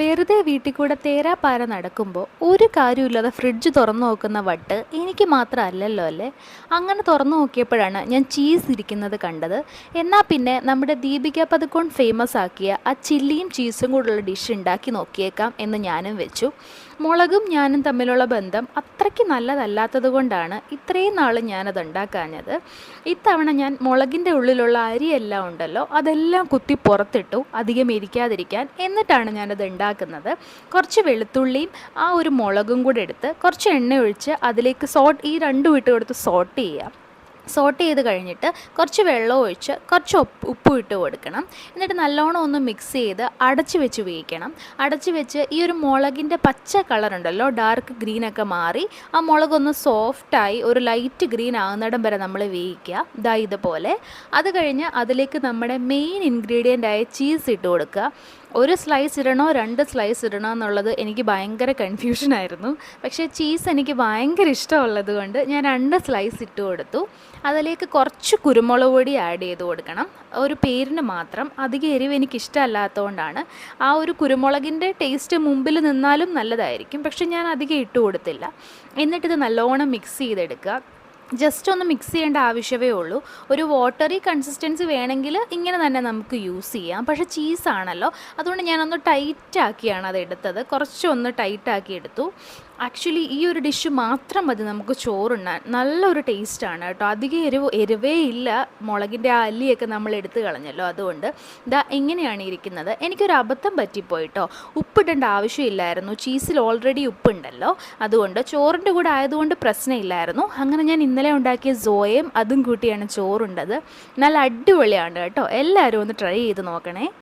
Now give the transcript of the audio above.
വെറുതെ വീട്ടിൽ കൂടെ തേരാപ്പാര നടക്കുമ്പോൾ ഒരു കാര്യമില്ലാതെ ഫ്രിഡ്ജ് തുറന്നു നോക്കുന്ന വട്ട് എനിക്ക് മാത്രമല്ലല്ലോ അല്ലേ? അങ്ങനെ തുറന്നു നോക്കിയപ്പോഴാണ് ഞാൻ ചീസ് ഇരിക്കുന്നത് കണ്ടത്. എന്നാൽ പിന്നെ നമ്മുടെ ദീപിക പതുക്കോൺ ഫേമസ് ആക്കിയ ആ ചില്ലിയും ചീസും കൂടെയുള്ള ഡിഷ് ഉണ്ടാക്കി നോക്കിയേക്കാം എന്ന് ഞാനും വെച്ചു. മുളകും ഞാനും തമ്മിലുള്ള ബന്ധം അത്രയ്ക്ക് നല്ലതല്ലാത്തത് കൊണ്ടാണ് ഇത്രയും നാൾ ഞാനത് ഉണ്ടാക്കാഞ്ഞത്. ഇത്തവണ ഞാൻ മുളകിന്റെ ഉള്ളിലുള്ള അരിയെല്ലാം ഉണ്ടല്ലോ അതെല്ലാം കുത്തി പുറത്തിട്ടു അധികം ഇരിക്കാതിരിക്കാൻ എന്നിട്ടാണ് ഞാനത് ഉണ്ടാക്കുന്നത്. കുറച്ച് വെളുത്തുള്ളിയും ആ ഒരു മുളകും കൂടെ എടുത്ത് കുറച്ച് എണ്ണ ഒഴിച്ച് അതിലേക്ക് സോട്ട് ഈ രണ്ടും ഇട്ട് കൊടുത്ത് സോട്ട് ചെയ്യാം സോട്ട് ചെയ്ത് കഴിഞ്ഞിട്ട് കുറച്ച് വെള്ളം ഒഴിച്ച് കുറച്ച് ഉപ്പ് ഇട്ട് കൊടുക്കണം. എന്നിട്ട് നല്ലോണം ഒന്ന് മിക്സ് ചെയ്ത് അടച്ച് വെച്ച് വേവിക്കണം. അടച്ച് വെച്ച് ഈ ഒരു മുളകിന്റെ പച്ച കളർ ഉണ്ടല്ലോ ഡാർക്ക് ഗ്രീനൊക്കെ മാറി ആ മുളകൊന്ന് സോഫ്റ്റായി ഒരു ലൈറ്റ് ഗ്രീൻ ആകുന്നിടം വരെ നമ്മൾ വേവിക്കുക. ഇതാ ഇതുപോലെ. അത് കഴിഞ്ഞ് അതിലേക്ക് നമ്മുടെ മെയിൻ ഇൻഗ്രീഡിയന്റായ ചീസ് ഇട്ട് കൊടുക്കുക. ഒരു സ്ലൈസ് ഇടണോ രണ്ട് സ്ലൈസ് ഇടണോ എന്നുള്ളത് എനിക്ക് ഭയങ്കര കൺഫ്യൂഷനായിരുന്നു പക്ഷേ ചീസ് എനിക്ക് ഭയങ്കര ഇഷ്ടമുള്ളത് കൊണ്ട് ഞാൻ രണ്ട് സ്ലൈസ് ഇട്ട് കൊടുത്തു. അതിലേക്ക് കുറച്ച് കുരുമുളക് പൊടി ആഡ് ചെയ്ത് കൊടുക്കണം. ഒരു പേരിന് മാത്രം. അധികം എരിവ് എനിക്ക് ഇഷ്ടമല്ലാത്തതുകൊണ്ടാണ്. ആ ഒരു കുരുമുളകിന്റെ ടേസ്റ്റ് മുമ്പിൽ നിന്നാലും നല്ലതായിരിക്കും. പക്ഷെ ഞാൻ അധികം ഇട്ട് കൊടുത്തില്ല. എന്നിട്ടിത് നല്ലോണം മിക്സ് ചെയ്തെടുക്കുക. ജസ്റ്റ് ഒന്ന് മിക്സ് ചെയ്യേണ്ട ആവശ്യമേ ഉള്ളൂ. ഒരു വാട്ടറി കൺസിസ്റ്റൻസി വേണമെങ്കിൽ ഇങ്ങനെ തന്നെ നമുക്ക് യൂസ് ചെയ്യാം. പക്ഷേ ചീസാണല്ലോ അതുകൊണ്ട് ഞാനൊന്ന് ടൈറ്റാക്കിയാണ് അത് എടുത്തത്. കുറച്ചൊന്ന് ടൈറ്റാക്കി എടുത്തു. ആക്ച്വലി ഈ ഒരു ഡിഷ് മാത്രം മതി നമുക്ക് ചോറുണ്ണാൻ. നല്ലൊരു ടേസ്റ്റാണ് കേട്ടോ. അധികം എരിവ് എരിവേ ഇല്ല. മുളകിന്റെ ആ അല്ലിയൊക്കെ നമ്മൾ എടുത്ത് കളഞ്ഞല്ലോ അതുകൊണ്ട്. ഇതാ എങ്ങനെയാണ് ഇരിക്കുന്നത്. എനിക്കൊരു അബദ്ധം പറ്റിപ്പോയിട്ടോ ഉപ്പിടേണ്ട ആവശ്യമില്ലായിരുന്നു. ചീസിൽ ഓൾറെഡി ഉപ്പുണ്ടല്ലോ. അതുകൊണ്ട് ചോറിന്റെ കൂടെ ആയതുകൊണ്ട് പ്രശ്നമില്ലായിരുന്നു. അങ്ങനെ ഞാൻ ഇന്നലെ ഉണ്ടാക്കിയ സോയയും അതും കൂട്ടിയാണ് ചോറുണ്ടത്. നല്ല അടിപൊളിയാണ് കേട്ടോ. എല്ലാവരും ഒന്ന് ട്രൈ ചെയ്ത് നോക്കണേ.